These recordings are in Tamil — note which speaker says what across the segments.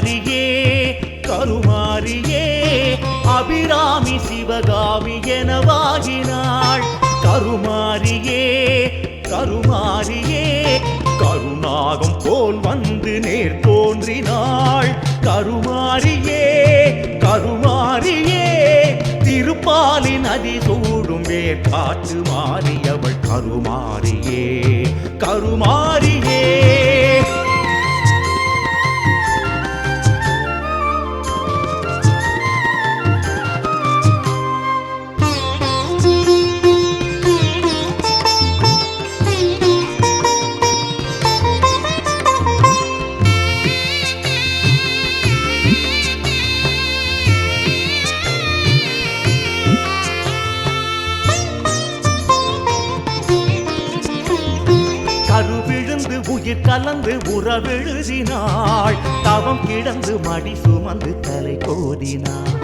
Speaker 1: கருமாரியே கருமாரியே அபிராமி சிவகாமி எனவாகினாள். கருமாரியே கருமாரியே கருணாகம் போல் வந்து நேர் தோன்றினாள். கருமாரியே கருமாரியே திருப்பாலி நதி சூடும் வேர் காற்று மாறியவள் கருமாரியே கருமாரியே உயிர் கலந்து உறவெழுதினாள் தவம் கிடந்து மடி சுமந்து தலை கோதினாள்.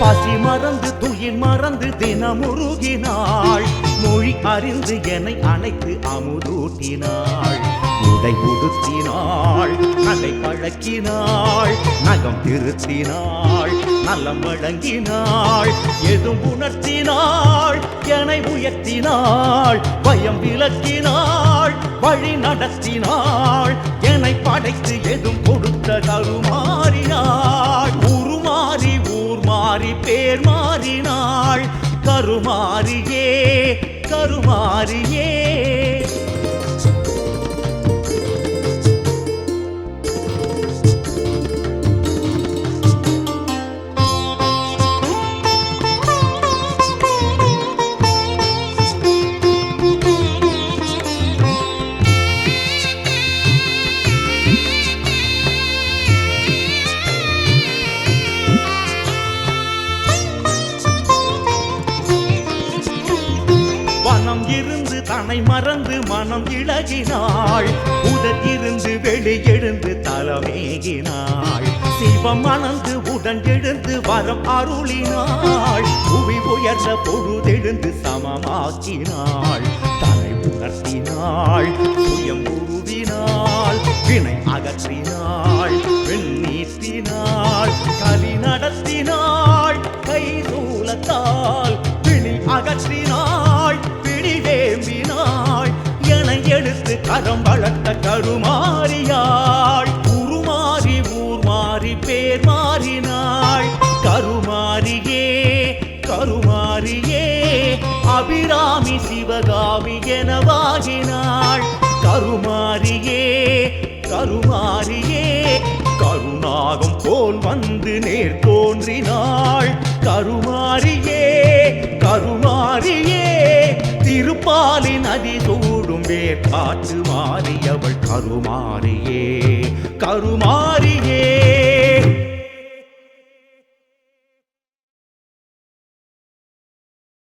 Speaker 1: பசி மறந்து துயில் மறந்து தினமுருகினாள். மொழி அறிந்து என்னை அணைத்து அமுதூட்டினாள். உடை உடுத்தினாள் நகை பழக்கினாள் நகம் திருத்தினாள் நலம் வழங்கினாள் எதும் உணர்த்தினாள் என உயர்த்தினாள் பயம் விளக்கினாள் வழி நடத்தினாள் என்னை படைத்து எதும் கொடுத்த தருமாறினாள். உருமாறி ஊர் மாறி பேர் மாறினாள். கருமாறியே கருமாறியே. தன்னை மறந்து மனம் இழகினாள். உதர் இருந்து வெளியெழுந்து தலமேகினாள். சிவம் மணந்து உடன் எழுந்து வரம் அருளினாள். புவி உயர்ந்த பொழுதெழுந்து சமமாக்கினாள். தலை உணர்த்தினாள் சுயம் உருவினாள் வினை அகற்றினாள். எடுத்து வளர்த்த கருமாரியாள் உருமாறி ஊர் மாறி பேர் மாறினாள். கருமாரியே கருமாரியே அபிராமி சிவகாமி எனவாகினாள் கருமாரியே கருமாரியே கருணாகம் போல் வந்து நேர் தோன்றினாள். கருமாரியே கருமாரியே திருப்பாலின் அதிதோ நதி சூடும் வேற்காற்று மாறியவள் கருமாரியே கருமாரியே